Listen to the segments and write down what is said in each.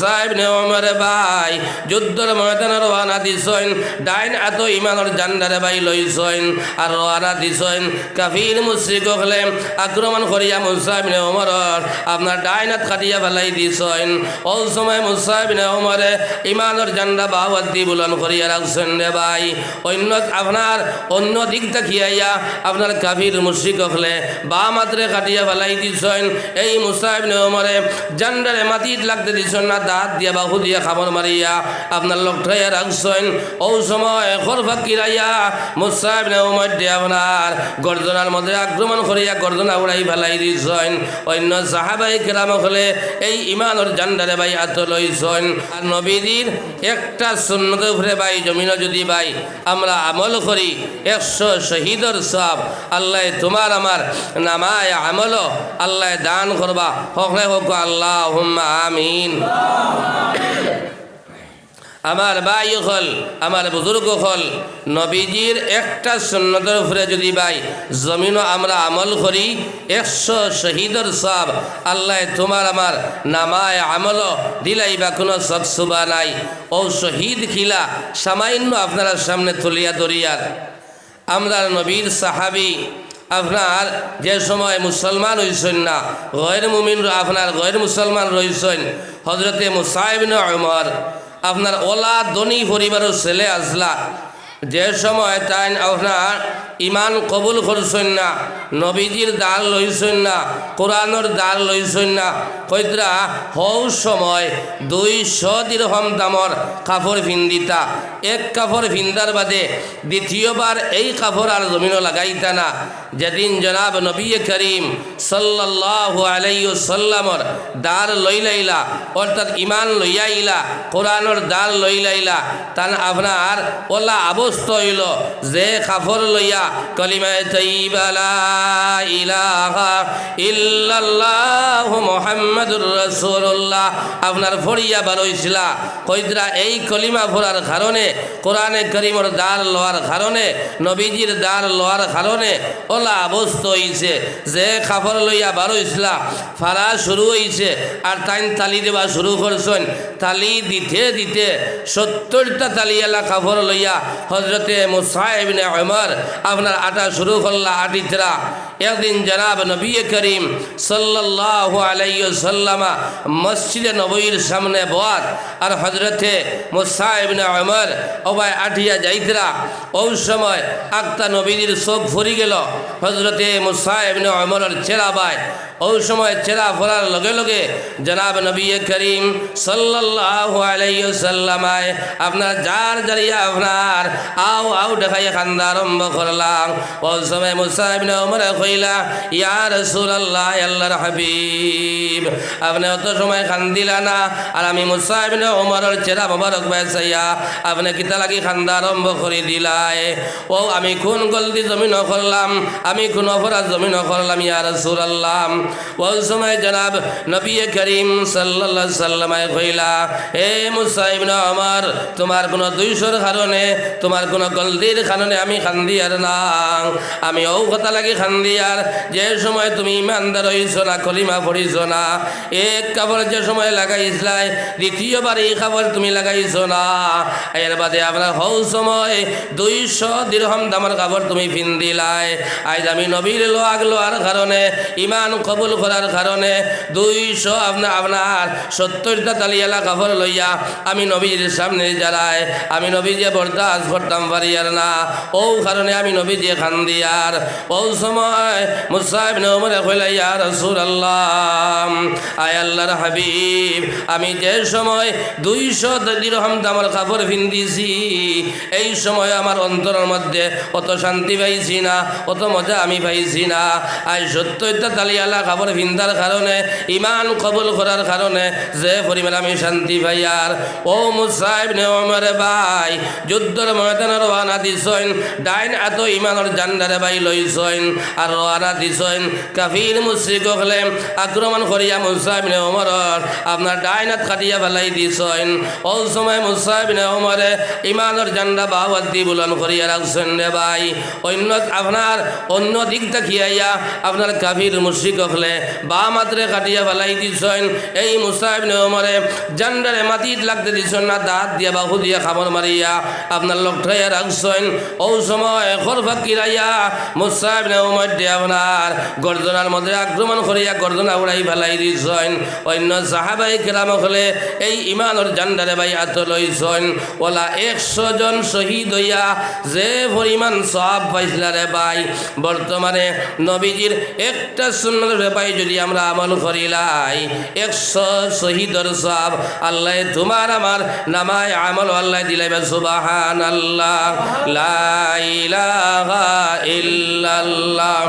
সাহেব নে ওমরে ভাই, যুদ্ধর ময়দানে রওনা ডাইন এত ইমানের জান্ডারে ভাই লইছইন আর রওনা দিছইন কাফির মুশরিক হলে আক্রমণ করিয়া মুসাহিব নে ওমরর আপনার ডাইন কাটিয়া ফেলাই দিছইন ও সময় মুসাহিব নে ওমরে ইমানের জান্ডা বাহাত দি বুলন করিয়া রাখছেন রে ভাই। অন্য আপনার অন্য দিক তাকিয়াইয়া আপনার কাফির মুশরিক বা মাত্রে কাটিয়া ফেলাই দিছইন এই মুসাহিব নে ওমরে জান্ডারে মাটিত লাগতে দিছন না দাঁত দিয়া বাহু দিয়া খাবার মারিয়া আপনার লকঠাইয়া রাখছেন। ও সময় খরফা কিরাইয়া মুসাহিব নে ওমর আপনার গর্জনার মধ্যে আক্রমণ করিয়া গর্জনা উড়াই ফেলাই দিছইন অন্য সাহাবাই কেরাম হলে এই ইমানের জান্ডারে ভাই আত লইছইন আর নবীদের একটা সুন্নত উপরে ভাই, জমিনও যদি ভাই, আমরা আমল করি, একশো শহীদর সব, আল্লাহ তোমার আমার নামায় আমল আল্লাহ দান করবা। হকলে হোক আল্লাহ আমিন। আমার ভাই হল, আমার বুজুর্গ হল, নবীজির একটা সুন্নতের উপরে যদি ভাই জমিনও আমরা আমল করি, একশো শহীদর সব আল্লাহ তোমার আমার নামায় আমল দিলাই বা কোনো সৎসুবা নাই। ও শহীদ খিলা সামান্য আপনার সামনে তুলিয়া দরিয়ার আমরা নবীর সাহাবি আপনার যে সময় মুসলমান হইছেন না গয়ের মুমিন আপনার গয়ের মুসলমান রয়েছেন হজরতে মুসাইবিন অমর আপনার ওলা ধনী পরিবারের ছেলে আসলা যে সময় তাই আপনার ইমান কবুল করছেন না, নবীজির দাল লইছেন না, কোরআনের দাল লইছেন না, কইতরা হৌ সময় দুইশো দিরহম দামর কাপড় ফিন্দিতা এক কাপড় ফিন্দার বাদে দ্বিতীয়বার এই কাপড় আর জমিনও লাগাইতা না। যেদিন জনাব নবী করিম সাল্লাহ আলাইসাল্লামর দার লইলাইলা, অর্থাৎ ইমান লইয়াইলা, কোরআনের দাল লইলাইলা, তান আপনার ওলা আবস্থ হইল। যে কাপড় লইয়া কলিমায় তৈবালা ইলাহা ইল্লাল্লাহ মোহাম্মদুর রসুল্লাহ আপনার ফড়িয়া বারইছিলা কইদরা, এই কলিমা ফোরার কারণে, কোরআনে করিমর দার লওয়ার কারণে, নবীজির দার লওয়ার কারণে, ওলা অবস্থ হইছে। যে কাপড় লইয়া বারইছিলা ফারা শুরু হইছে, আর তাইন তালি দেওয়া শুরু করছেন। তালি দিতে দিতে সত্তরটা তালিয়ালা কাপড় লইয়া হজরতে মুসাহেবিনে আমার আপনার আটা শুরু করলা আটিতরা একদিন জনাব নবী করিম সাল্লাহ আলাইসাল্লামা মসজিদে নবীর সামনে বয়াত আর হজরতে মুসাহেবিনে অমর ওবায় আঠিয়া যাইতরা, ওই সময় আক্তা নবীদের চোখ ফুরি গেল হজরতে মুসাহেবিনে অমরের চেরা বায়। ওই সময় চেরা ফোরার লগে লগে জনাব নবী করিম সাল্লাহ আলাইসাল্লামায় আপনার যার জারিয়া আপনার, আও আও দেখাই খান্দা আরম্ভ করলাম। ওই সময় মুসাহিব উমরে কইলা ইয়া রাসূলুল্লাহ, আল্লাহর হাবিব। আপনি অত সময় খান্দিলা না। আর আমি মুসাহিব উমরের চেরা মোবারক বেসাইয়া আপনি কিতা লাগি খান্দা আরম্ভ করে দিলাই। ও, আমি কোন গলতি জমিন করলাম, আমি কোন অপরাধ জমিন করলাম, ইয়া রাসূলুল্লাহ। ওই সময় জনাব নবী করিম সাল্লাল্লাহু সাল্লামায় কইলা হে মুসাহিব আমার তোমার কোনো দুইশোর কারণে, তোমার কোনো গলদির কারণে আমি খান্দিয়ার না। আমি ও কথা লাগি খান্দিয়ার যে সময় তুমি ইমানদার হইছ না কলিমা পড়িছ না, এক কাপড় যে সময় লাগাইছিলাই দ্বিতীয়বার এই কাপড় তুমি লাগাইছ না। এর বাদে আপনার হৌ সময় দুইশো দীর্ঘম দামের কাপড় তুমি ফিন্দিলাই আজ আমি নবীর লোয়াগ লোয়ার কারণে, ইমান কবুল করার কারণে দুইশো আপনার আপনার সত্তরটা তালিয়ালা কাপড় লইয়া আমি নবীর সামনে যারায় আমি নবী যে বরদাস্ত করতাম পারিয়ার না। ও কারণে আমি নবী যে খান দিয়ার ও সময় আয় আমি যে সময় দুইশো দিরহম দামের কাপড় ফিন্দিছি এই সময় আমার অন্তরের মধ্যে অত শান্তি পাইছি না, অত মজা আমি পাইছি না। আজ সত্যটা তালিয়ালা কাপড় ফিন্দার কারণে ইমান কবুল করার কারণে যে পরিমাণ আমি শান্তি পাই। আর ও মুসাহিব নেওয়ারে ভাই, যুদ্ধর ময়দানের রওনা দিছইন ডাইন এত ইমানের জান্ডারে ভাই লইছইন আর রোয়ানা দিছেন। কাফির মুশ্রিক হলে আক্রমণ করিয়া মুসাইবিনে আপনার ডাইনাত কাটিয়া ফেলাই দিছেন। ও সময় মুসাইবিনে ওমরে ইমানের জান্ডা বাহাবাদ্দি বুলন করিয়া রাখছেন রে অন্য আপনার অন্য দিক তাকিয়াইয়া আপনার কাফির মুশ্রিক হলে বা মাত্রে কাটিয়া ফেলাই দিছেন। এই মুসাইবিনে ওমরে জান্ডারে মাটিত লাগতে দিছেন না, দাঁত দিয়া বাহু দিয়া খাবার মারিয়া আপনার লকঠাইয়া রাখছেন। ও সময় খর ফাঁকিরাইয়া মুসাইব মধ্যে আপনার গর্জনার মধ্যে আক্রমণ করিয়া গর্জনা উড়াই ফেলাই দিছেন অন্য সাহাবাই কেরাম হলে এই ইমানের জান্ডারে ভাই হাত লইছেন। ওলা একশো জন শহীদ হইয়া যে পরিমাণ সব পাইছিল রে ভাই, বর্তমানে নবীজির একটা সুন্দর ভাই যদি আমরা আমল করিলাই একশো শহীদর সব আল্লাহ তোমার আমার নামায় আমল আল্লাহ দিলাইবা সুবাহান আল্লাহ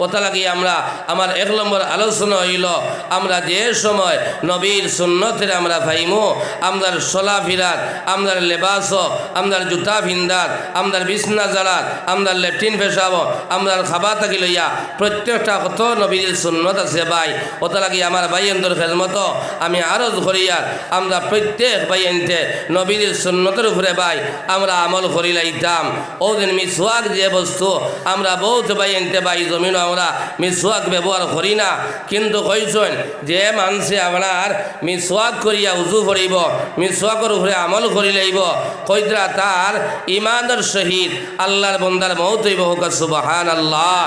কথা লাগিয়ে আমরা আমার এক নম্বর আলোচনা হইল, আমরা যে সময় নবীর সুন্নতের আমরা ভাইমো, আমদার সোলা ফিরাত, আমদার লেবাস, আমদার জুতা ফিন্দার আমদার বিছনা জালাত, আমদার লেট্রিন পেশাব, আমদার খাবার থাকি লইয়া প্রত্যেকটা কত নবীর সুন্নত আছে ভাই? কত লাগি আমার ভাইয়েন্দর খেদমত, আমি আরজ করিয়ার আমরা প্রত্যেক ভাইয়েনতে নবীর সুন্নতের উপরে ভাই, আমরা আমল করি লাইতাম। ও দিন মিসওয়াক যে বস্তু, আমরা বহুত ভাইয়েনতে ভাই জমিন আমরা মিসওয়াক ব্যবহার করি না। কিন্তু কইছেন যে মানুষে আপনার মিসওয়াক করিয়া উজু করিব, মিসওয়াকর উপরে আমল করি লাইব। কইতরা তার ইমানের সহিত আল্লাহর বন্দার মৌত হইব হোক সুবাহান আল্লাহ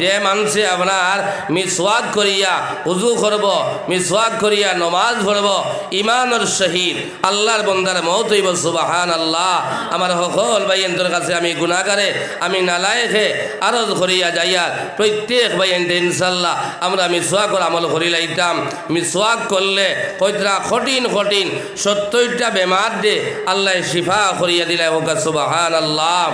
যে মানুষে আপনার মিসওয়াক করিয়া উজু করব, মিসওয়াক করিয়া নমাজ পড়ব ইমানের সহিত আল্লাহর বন্দার মৌত হইব সুবাহান আল্লাহ আমার সকল ভাইয়েন্দ্র কাছে আমি গুণাগারে আমি নালায়েখে আরজ করিয়া যাইয়া প্রত্যেক ভাইয়েন্দ্র ইনশাল্লাহ, আমরা মিসওয়াকর আমল করি লাইতাম। মিসওয়াক করলে কইতরা কঠিন কঠিন, সত্তরটা বেমার দে, আল্লাহ শিফা করিয়া দিলে হোক সুবাহান আল্লাহ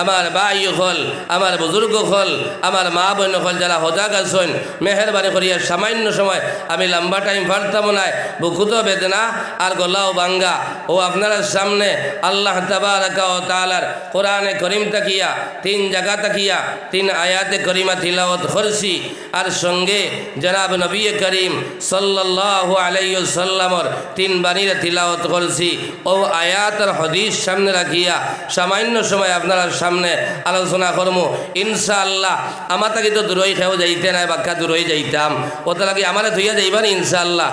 আমার ভাই হল, আমার বুজুর্গ হল, আমার মা বোন হল, যারা হজাগ আছেন, মেহরবানি করিয়া সামান্য সময় আমি লম্বা টাইম পারতাম না বুকুত বেদনা আর গলাও বাঙ্গা ও আপনার সামনে আল্লাহ তাআলার কোরআনে করিম তাকিয়া, তিন জায়গা তাকিয়া, তিন আয়াতে করিমা তিলাওয়াত করছি। আর সঙ্গে জনাব নবী করিম সাল্লাল্লাহু আলাইহি সাল্লামর তিন বাণীর তিলাওয়াত করছি। ও আয়াত আর হদিস সামনে রাখিয়া সামান্য সময় আপনার সামনে আলোচনা করব ইনশাআল্লাহ, আমার তাকে তো দূরই খেয়েও যাইতে নাই বাক্কা দূরই যাইতাম। ও ওটা লাগে আমারে ধুইয়া যাইবা নি ইনশাআল্লাহ।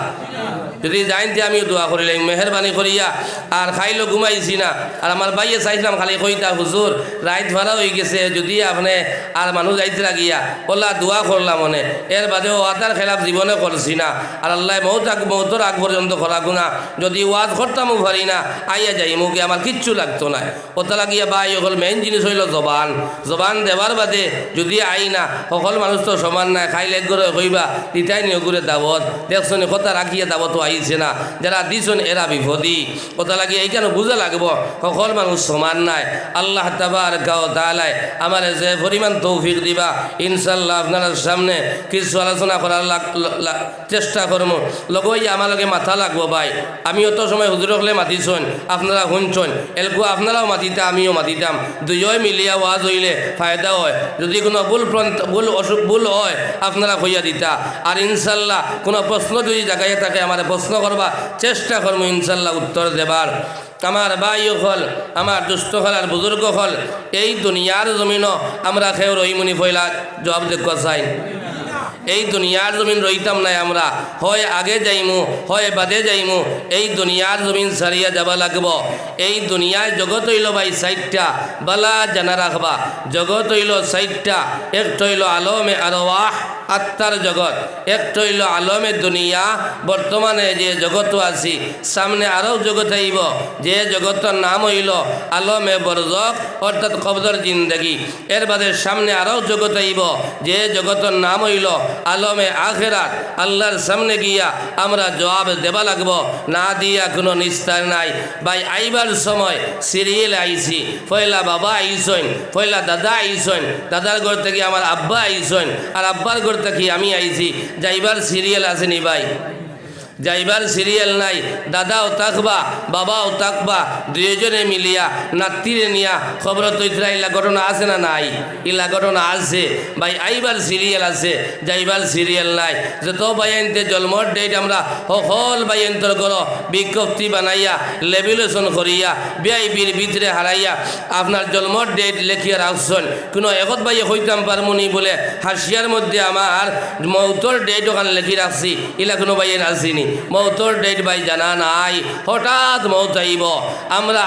যদি যাইতে আমিও দোয়া করিলাম মেহরবানি করিয়া, আর খাইলো ঘুমাইছি না, আর আমার বাইয়ে চাইছিলাম খালি কইতা, হুজুর, রাইত ভাড়া হয়ে গেছে, যদি আপনি আর মানুষ যাইতে লাগিয়া ওলা দোয়া করলাম মনে, এর বাদেও ওয়াতার খেলাফ জীবনে করছি না, আর আল্লাহ মৌত আগ, মৌতর আগ পর্যন্ত করাকু না, যদি ওয়াজ করতামও পারি না, আইয়া যাই মুখে আমার কিচ্ছু লাগতো না। ওটা লাগিয়া বাই অকল মেইন জিনিস হইল জবান জবান দেবার বাদে যদি আই না সকল মানুষ তো সমান নাই খাইলে করে কইবা তিতাই নিয়ে করে দাবত দেখছনি কথা রাখিয়া দাবত আইছে না যারা দিছন, এরা বিপদী। কথা লাগিয়ে এইখানে বুঝা লাগবো, সকল মানুষ সমান নাই। আল্লাহ তাবার গাও তালাই আমার যে পরিমাণ তৌফিক দিবা ইনশাল্লাহ আপনার সামনে কিছু আলোচনা করার চেষ্টা করব। লগই আমার লগে মাথা লাগবো ভাই। আমি অত সময় হুজুর হলে মাতিছন, আপনারা শুনছন। এলকু আপনারাও মাতিতে, আমিও মাতিতাম। দুইয় মিলিয়া ওয়াজ হইলে ফায়দা হয়। যদি কোনো ভুল ভুল অসুখ ভুল হয়, আপনারা কইয়া দিতা। আর ইনশাল্লাহ কোনো প্রশ্ন যদি জায়গায় থাকে, আমার প্রশ্ন করবা, চেষ্টা করব ইনশাল্লাহ উত্তর দেবার। আমার ভাই হল আমার দুষ্ট হল আর বুজুর্গ হল এই দুনিয়ার জমিনও আমরা খেয়ে রহিমুনি ফইলা জবাব দেখব চাই এই দুনিয়ার জমিন রইতাম নাই আমরা, হয় আগে যাইমু, হয় বাদে যাইমু, এই দুনিয়ার জমিন সারিয়া যাবা লাগব। এই দুনিয়ায় জগৎ হইল ভাই সাইটটা বালা জানা রাখবা। জগৎ হইল সাইটটা একটা হইল আলমে আরওয়াহ আত্মার জগৎ। একটা হইল আলমে দুনিয়া, বর্তমানে যে জগৎ আছি, সামনে আরও জগৎ আইব। যে জগতের নাম হইল আলমে বরজক, অর্থাৎ কবদর জিন্দগি। এর বাদে সামনে আরও জগৎ আইব। যে জগতের নাম হইল আলমে আখেরাত, আল্লাহর সামনে গিয়া আমরা জবাব দেবা লাগব। না দিয়া কোনো নিস্তার নাই। ভাই, আইবার সময় সিরিয়াল আইছি। পয়লা বাবা আইসইন পয়লা দাদা আইসইন, দাদার ঘর থেকে আমার আব্বা আইসইন, আর আব্বার ঘর থেকে আমি আইছি। যাইবার সিরিয়াল আসেনি ভাই। যাইবার সিরিয়াল নাই, দাদাও তাকবা, বাবাও তাকবা, দুইজনে মিলিয়া নাতিরে নিয়া খবর তৈরা ইলা ঘটনা আছে না নাই? ইলা ঘটনা আছে। ভাই, আইবার সিরিয়াল আছে, যাইবার সিরিয়াল নাই। যত বাইনতে জন্মর ডেট আমরা সকল বাইন্তর করো বিজ্ঞপ্তি বানাইয়া লেবিলেশন করিয়া বিআইপির ভিতরে হারাইয়া, আপনার জন্মর ডেট লেখিয়া রাখছেন। কোনো একত বাইয়ে হইতাম পারমুনি বলে হাসিয়ার মধ্যে আমার মৌতর ডেট ওখানে লেখি রাখছি। ইলা কোনো বাইয়ে আসিনি মৌতর ডেট ভাই জানা নাই হঠাৎ মৌত আইব আমরা